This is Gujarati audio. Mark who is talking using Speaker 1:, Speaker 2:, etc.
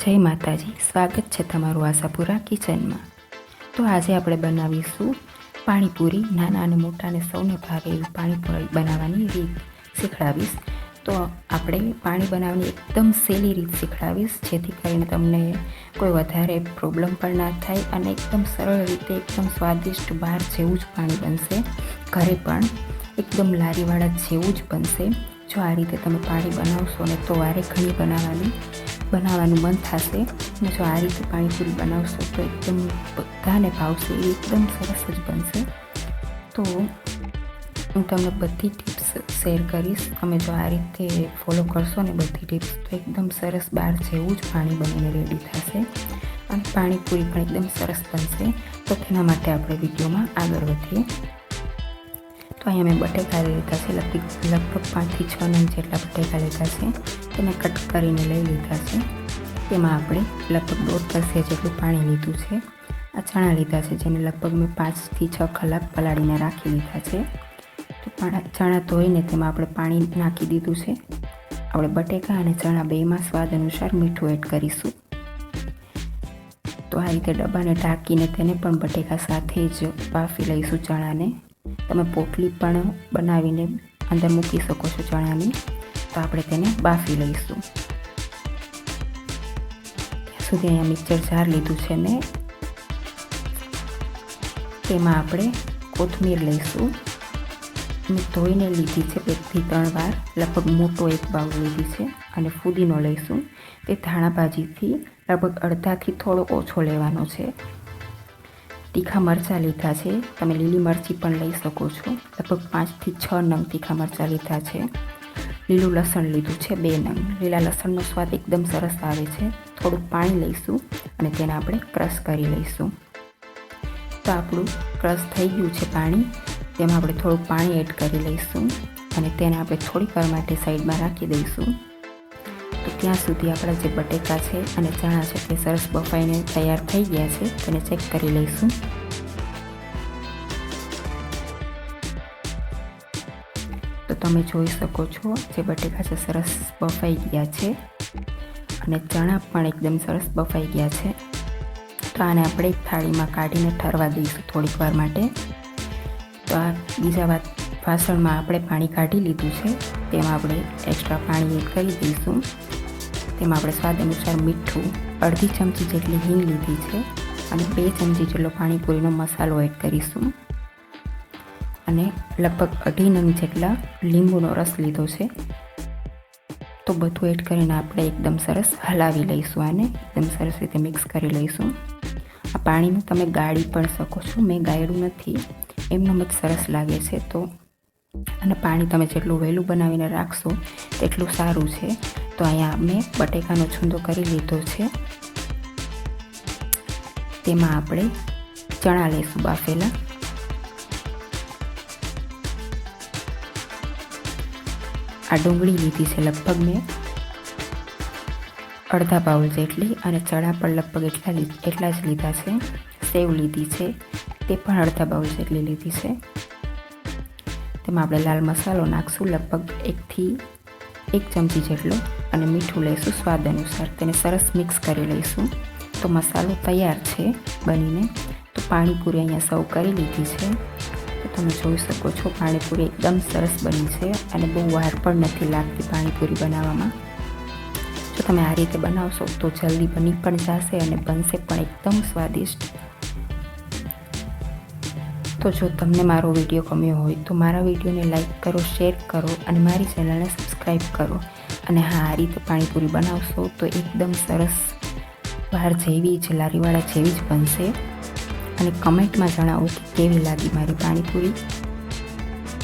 Speaker 1: જય માતાજી, સ્વાગત છે તમારું આશાપુરા કિચનમાં. તો આજે આપણે બનાવીશું પાણીપુરી, નાના અને મોટાને સૌને ભાવે એવી પાણીપુરી બનાવવાની રીત શીખડાવીશ. તો આપણે પાણી બનાવવાની એકદમ સહેલી રીત શીખડાવીશ, જેથી કરીને તમને કોઈ વધારે પ્રોબ્લેમ પણ ના થાય અને એકદમ સરળ રીતે, એકદમ સ્વાદિષ્ટ બહાર જેવું જ પાણી બનશે. ઘરે પણ એકદમ લારીવાળા જેવું જ બનશે. જો આ રીતે તમે પાણી બનાવશો ને તો વારે ઘણી બનાવવાની બનાવવાનું મન થશે. અને જો આ રીતે પાણીપુરી બનાવશો તો એકદમ બધાને ભાવશે એ એકદમ સરસ જ બનશે. તો હું તમને બધી ટિપ્સ શેર કરીશ. તમે જો આ રીતે ફોલો કરશો ને બધી ટિપ્સ, તો એકદમ સરસ બહાર જેવું જ પાણી બનીને રેડી થશે. અને પાણીપુરી પણ એકદમ સરસ બનશે. તો તેના માટે આપણે વિડીયોમાં આગળ વધીએ. તો અહીંયા મેં બટેકા લીધા છે. લગભગ લગભગ પાંચથી છ નંગ જેટલા બટેકા લીધા છે. તેને કટ કરીને લઈ લીધા છે. તેમાં આપણે લગભગ દોઢ કસિયા જેટલું પાણી લીધું છે. આ ચણા લીધા છે, જેને લગભગ મેં પાંચથી છ કલાક પલાળીને રાખી લીધા છે. તો ચણા ધોઈને તેમાં આપણે પાણી નાખી દીધું છે. આપણે બટેકા અને ચણા બેમાં સ્વાદ અનુસાર મીઠું એડ કરીશું. તો આ રીતે ડબ્બાને ઢાંકીને તેને પણ બટેકા સાથે જ બાફી લઈશું ચણાને. તમે પોટલી પણ બનાવીને અંદર મૂકી શકો છો ચણાની. તો આપણે તેને બાફી લઈશું. સુધી અહીંયા મિક્સર જાર લીધું છે મેં. તેમાં આપણે કોથમીર લઈશું. મેં ધોઈને લીધી છે બેથી ત્રણ વાર. લગભગ મોટો એક બાઉલ લીધી છે અને ફુદીનો લઈશું. તે ધાણા ભાજીથી લગભગ અડધાથી થોડો ઓછો લેવાનો છે. તીખા મરચાં લીધા છે. તમે લીલી મરચી પણ લઈ શકો છો. લગભગ પાંચથી છ નંગ તીખા મરચાં લીધા છે. લીલું લસણ લીધું છે બે નંગ. લીલા લસણનો સ્વાદ એકદમ સરસ આવે છે. થોડુંક પાણી લઈશું અને તેને આપણે ક્રશ કરી લઈશું. તો આપણું ક્રશ થઈ ગયું છે પાણી. તેમાં આપણે થોડુંક પાણી એડ કરી લઈશું અને તેને આપણે થોડીક વાર માટે સાઈડમાં રાખી દઈશું. ત્યાં સુધી આપણા જે બટેકા છે અને ચણા છે તે સરસ બફાઈને તૈયાર થઈ ગયા છે. તેને ચેક કરી લઈશું. તો તમે જોઈ શકો છો, જે બટેકા છે સરસ બફાઈ ગયા છે અને ચણા પણ એકદમ સરસ બફાઈ ગયા છે. તો આને આપણે એક થાળીમાં કાઢીને ઠરવા દઈશું થોડીક વાર માટે. તો આ બીજા વાત, વાસણમાં આપણે પાણી કાઢી લીધું છે. તેમાં આપણે એક્સ્ટ્રા પાણી એડ કરી દઈશું. તેમાં આપણે સ્વાદ અનુસાર મીઠું, અડધી ચમચી જેટલી હિંગ લીધી છે અને બે ચમચી જેટલો પાણીપુરીનો મસાલો એડ કરીશું. અને લગભગ અઢી નંગ જેટલા લીંબુનો રસ લીધો છે. તો બધું એડ કરીને આપણે એકદમ સરસ હલાવી લઈશું આને, એકદમ સરસ રીતે મિક્સ કરી લઈશું. આ પાણીને તમે ગાળી પણ શકો છો, મેં ગાળ્યું નથી, એમનો જ સરસ લાગે છે. તો અને પાણી તમે જેટલું વહેલું બનાવીને રાખશો તેટલું સારું છે. તો અહીંયા મેં બટેકાનો છૂંદો કરી લીધો છે. તેમાં આપણે ચણા લઈશું બાફેલા. આ ડુંગળી લીધી છે લગભગ મેં. અડધા બાઉલ જેટલી અને ચણા પણ લગભગ એટલા એટલા જ લીધા છે. સેવ લીધી છે. તે પણ અડધા બાઉલ જેટલી લીધી છે. તેમાં આપણે લાલ મસાલો નાખશું લગભગ એકથી એક ચમચી જેટલો અને મીઠું લઈશું સ્વાદ અનુસાર. તેને સરસ મિક્સ કરી લઈશું. તો મસાલો તૈયાર છે બનીને. તો પાણીપુરી અહીંયા સર્વ કરી લીધી છે. તો તમે જોઈ શકો છો પાણીપુરી એકદમ સરસ બની છે અને બહુ વાર પણ નથી લાગતી પાણીપુરી બનાવવામાં. જો તમે આ રીતે બનાવશો તો જલ્દી બની પણ જશે અને બનશે પણ એકદમ સ્વાદિષ્ટ. તો જો તમને મારો વીડિયો ગમ્યો હોય તો મારા વિડીયોને લાઇક કરો, શેર કરો અને મારી ચેનલને સબસ્ક્રાઈબ કરો. અને હા, આ રીતે પાણીપુરી બનાવશો તો એકદમ સરસ બહાર જેવી જ, લારીવાળા જેવી જ બનશે. અને કમેન્ટમાં જણાવો કે કેવી લાગી મારી પાણીપુરી.